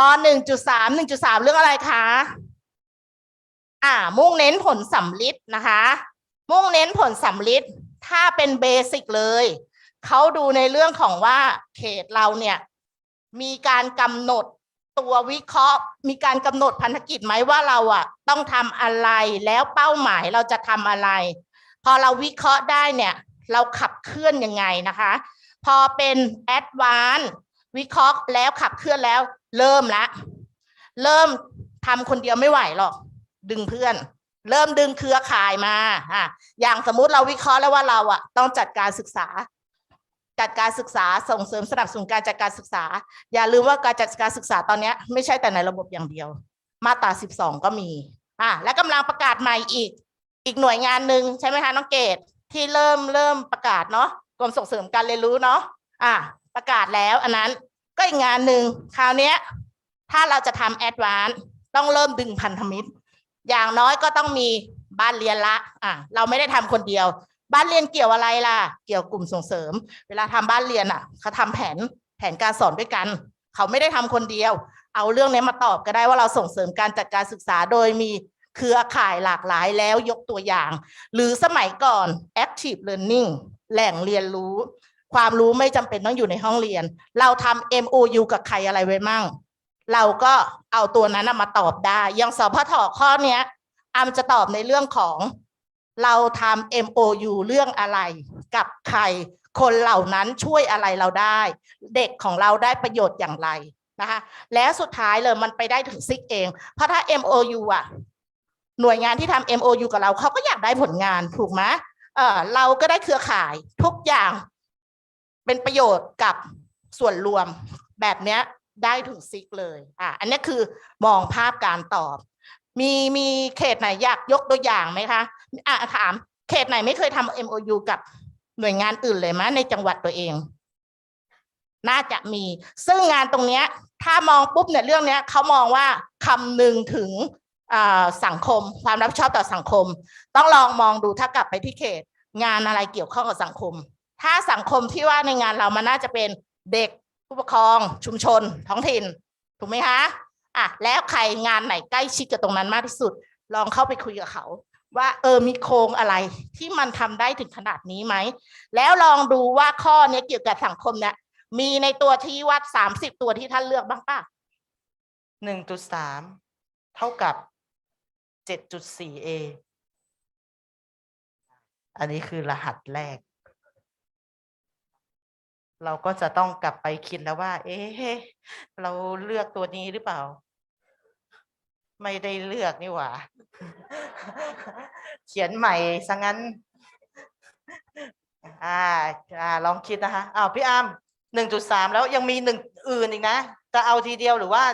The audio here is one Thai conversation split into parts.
พอหนึ่งจุดสามหนึ่งจุดสามเรื่องอะไรคะ อ่า มุ่งเน้นผลสำลิดนะคะ มุ่งเน้นผลสำลิดถ้าเป็นเบสิกเลย เขาดูในเรื่องของว่าเขตเราเนี่ย มีการกำหนดตัววิเคราะห์ มีการกำหนดพันธกิจไหมว่าเราอะ ต้องทำอะไรแล้วเป้าหมายเราจะทำอะไร พอเราวิเคราะห์ได้เนี่ย เราขับเคลื่อนยังไงนะคะ พอเป็นแอดวานวิเคราะห์แล้วขับเคลื่อนแล้ว เริ่มละ เริ่มทำคนเดียวไม่ไหวหรอก ดึงเพื่อน เริ่มดึงเครือข่ายมาอะอย่างสมมุติเราวิเคราะห์แล้วว่าเราอะต้องจัดการศึกษา จัดการศึกษาส่งเสริมสนับสนุนการจัดการศึกษา อย่าลืมว่าการจัดการศึกษาตอนนี้ไม่ใช่แต่ในระบบอย่างเดียว มาตราสิบสองก็มีอะและกำลังประกาศใหม่อีก อีกหน่วยงานหนึ่งใช่ไหมคะน้องเกดที่เริ่มเริ่มประกาศเนาะกรมส่งเสริมการเรียนรู้เนาะอะประกาศแล้วอันนั้น ก็อีกงานหนึ่งคราวนี้ถ้าเราจะทำแอดวานต้องเริ่มดึงพันธมิตร อย่างน้อยก็ต้องมีบ้านเรียนละอะเราไม่ได้ทำคนเดียว บ้านเรียนเกี่ยวอะไรล่ะ เกี่ยวกลุ่มส่งเสริม เวลาทำบ้านเรียนอะเขาทำแผนแผนการสอนด้วยกัน เขาไม่ได้ทำคนเดียว เอาเรื่องนี้มาตอบก็ได้ว่าเราส่งเสริมการจัดการศึกษาโดยมีเครือข่ายหลากหลายแล้วยกตัวอย่าง หรือสมัยก่อน active learning แหล่งเรียนรู้ ความรู้ไม่จำเป็นต้องอยู่ในห้องเรียน เราทำ MOU กับใครอะไรไว้มั่ง เราก็เอาตัวนั้นมาตอบได้อยังสพทข้อเนี้ยอามจะตอบในเรื่องของเราทำ MOU เรื่องอะไร กับใคร คนเหล่านั้นช่วยอะไรเราได้ เด็กของเราได้ประโยชน์อย่างไรนะคะแล้วสุดท้ายเลยมันไปได้ถึงซิกเอง เพราะถ้า MOU อะ หน่วยงานที่ทำ MOU กับเราเขาก็อยากได้ผลงานถูกไหมเออเราก็ได้เครือข่ายทุกอย่าง เป็นประโยชน์กับส่วนรวมแบบเนี้ยได้ถึงซิกเลยอะอันนี้คือมองภาพการตอบ มีมีเขตไหนอยากยกตัวอย่างไหมคะอะถามเขตไหนไม่เคยทำ MOU กับหน่วยงานอื่นเลยมะในจังหวัดตัวเอง น่าจะมี ซึ่งงานตรงเนี้ย ถ้ามองปุ๊บเนี่ยเรื่องเนี้ยเขามองว่าคำหนึ่งถึงอ่าสังคม ความรับผิดชอบต่อสังคม ต้องลองมองดูถ้ากลับไปที่เขต งานอะไรเกี่ยวข้องกับสังคม ถ้าสังคมที่ว่าในงานเรามันน่าจะเป็นเด็กผู้ปกครอง ชุมชน ท้องถิ่น ถูกไหมคะอะแล้วใครงานไหนใกล้ชิดกับตรงนั้นมากที่สุด ลองเข้าไปคุยกับเขา ว่าเออมีโครงอะไรที่มันทำได้ถึงขนาดนี้ไหม แล้วลองดูว่าข้อเนี้ยเกี่ยวกับสังคมเนี่ยมีในตัวที่วัดสามสิบตัวที่ท่านเลือกบ้างป่ะหนึ่งจุดสามเท่ากับเจ็ดจุดสี่เออันนี้คือรหัสแรก เราก็จะต้องกลับไปคิดแล้วว่า เอ๊ะเราเลือกตัวนี้หรือเปล่า ไม่ได้เลือกนี่หว่า เขียนใหม่ซะงั้น อ่าอ่าลองคิดนะคะอ้าวพี่อามหนึ่งจุดสามแล้วยังมีหนึ่งอื่นอีกนะ จะเอาทีเดียวหรือว่า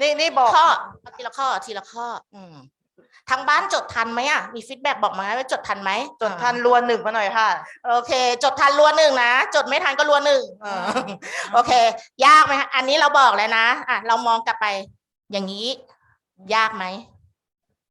นี่นี่บอกข้อเอาทีละข้อทีละข้อ อืม ทางบ้านจดทันไหมอะมีฟีดแบ็กบอกมาไหมว่าจดทันไหมจดทันรวนหนึ่งมาหน่อยค่ะ โอเค จดทันรัวหนึ่งนะ จดไม่ทันก็รัวหนึ่งอืมโอเค ยากไหมคะอันนี้เราบอกแล้วนะ อะ เรามองกลับไป อย่างนี้ ยากไหม